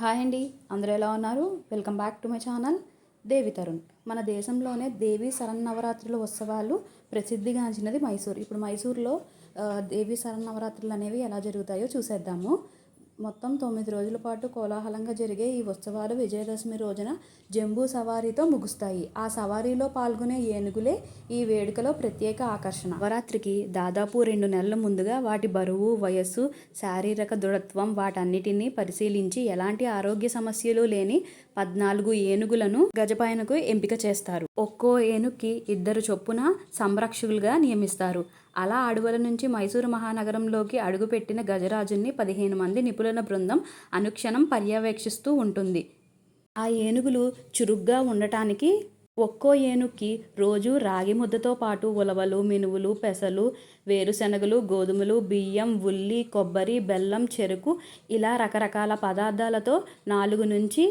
Hi అండి అందరూ ఎలా ఉన్నారు? Welcome back to my channel. Devi Tarun. మన దేశంలోనే దేవి శరన్నవరాత్రుల ఉత్సవాలు ప్రసిద్ధిగాంచినది మైసూర్. ఇప్పుడు మైసూర్లో దేవి శరన్నవరాత్రులు అనేవి ఎలా జరుగుతాయో చూసేద్దాము. మొత్తం తొమ్మిది రోజుల పాటు కోలాహలంగా జరిగే ఈ ఉత్సవాలు విజయదశమి రోజున జంబూ సవారీతో ముగుస్తాయి. ఆ సవారీలో పాల్గొనే ఏనుగులే ఈ వేడుకలో ప్రత్యేక ఆకర్షణ. నవరాత్రికి దాదాపు రెండు నెలల ముందుగా వాటి బరువు వయస్సు శారీరక దృఢత్వం వాటన్నిటినీ పరిశీలించి ఎలాంటి ఆరోగ్య సమస్యలు లేని పద్నాలుగు ఏనుగులను గజపయనకు ఎంపిక చేస్తారు. ఒక్కో ఏనుగుకి ఇద్దరు చొప్పున సంరక్షకులుగా నియమిస్తారు. అలా అడవుల నుంచి మైసూరు మహానగరంలోకి అడుగుపెట్టిన గజరాజుని పదిహేను మంది నిపుణుల బృందం అనుక్షణం పర్యవేక్షిస్తూ ఉంటుంది. ఆ ఏనుగులు చురుగ్గా ఉండటానికి ఒక్కో ఏనుగుకి రోజు రాగి ముద్దతో పాటు ఉలవలు మినువులు పెసలు వేరుశనగలు గోధుమలు బియ్యం ఉల్లి కొబ్బరి బెల్లం చెరుకు ఇలా రకరకాల పదార్థాలతో నాలుగు నుంచి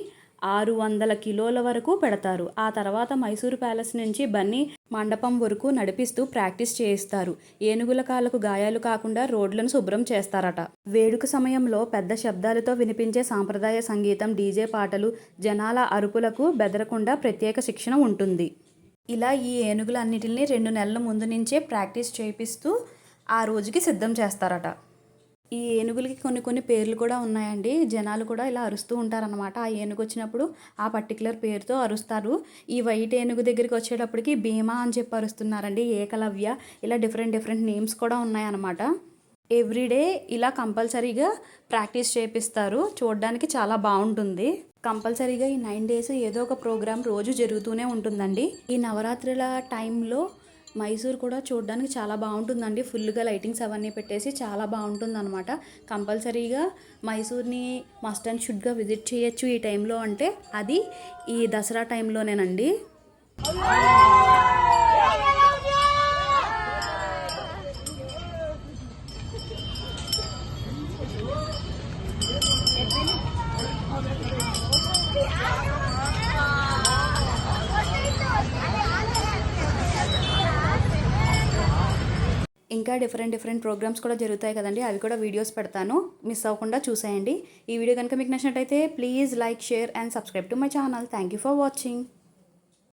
ఆరు వందల కిలోల వరకు పెడతారు. ఆ తర్వాత మైసూరు ప్యాలెస్ నుంచి బన్నీ మండపం వరకు నడిపిస్తూ ప్రాక్టీస్ చేయిస్తారు. ఏనుగుల కాళ్ళకు గాయాలు కాకుండా రోడ్లను శుభ్రం చేస్తారట. వేడుక సమయంలో పెద్ద శబ్దాలతో వినిపించే సాంప్రదాయ సంగీతం డీజే పాటలు జనాల అరుపులకు బెదరకుండా ప్రత్యేక శిక్షణ ఉంటుంది. ఇలా ఈ ఏనుగులన్నిటిని రెండు నెలల ముందు నుంచే ప్రాక్టీస్ చేపిస్తూ ఆ రోజుకి సిద్ధం చేస్తారట. ఈ ఏనుగులకి కొన్ని కొన్ని పేర్లు కూడా ఉన్నాయండి. జనాలు కూడా ఇలా అరుస్తూ ఉంటారనమాట ఆ ఏనుగు వచ్చినప్పుడు ఆ పర్టికులర్ పేరుతో అరుస్తారు. ఈ వైట్ ఏనుగు దగ్గరికి వచ్చేటప్పటికి భీమా అని చెప్పి అరుస్తున్నారండి. ఏకలవ్య. ఇలా డిఫరెంట్ డిఫరెంట్ నేమ్స్ కూడా ఉన్నాయన్నమాట. ఎవ్రీడే ఇలా కంపల్సరీగా ప్రాక్టీస్ చేపిస్తారు. చూడడానికి చాలా బాగుంటుంది. కంపల్సరీగా ఈ నైన్ డేస్ ఏదో ఒక ప్రోగ్రామ్ రోజు జరుగుతూనే ఉంటుందండి. ఈ నవరాత్రుల టైంలో మైసూర్ కూడా చూడడానికి చాలా బాగుంటుందండి. ఫుల్గా లైటింగ్స్ అవన్నీ పెట్టేసి చాలా బాగుంటుంది అనమాట కంపల్సరీగా మైసూర్ని మస్ట్ అండ్ షుడ్గా విజిట్ చేయొచ్చు ఈ టైంలో అంటే అది ఈ దసరా టైంలోనేనండి. ఇంకా డిఫరెంట్ డిఫరెంట్ ప్రోగ్రామ్స్ కూడా జరుగుతాయి కదండి. అవి కూడా వీడియోస్ పెడతాను. మిస్ అవ్వకుండా చూసేయండి. ఈ వీడియో కనుక మీకు నచ్చినట్టయితే please like share and subscribe to my channel. Thank you for watching.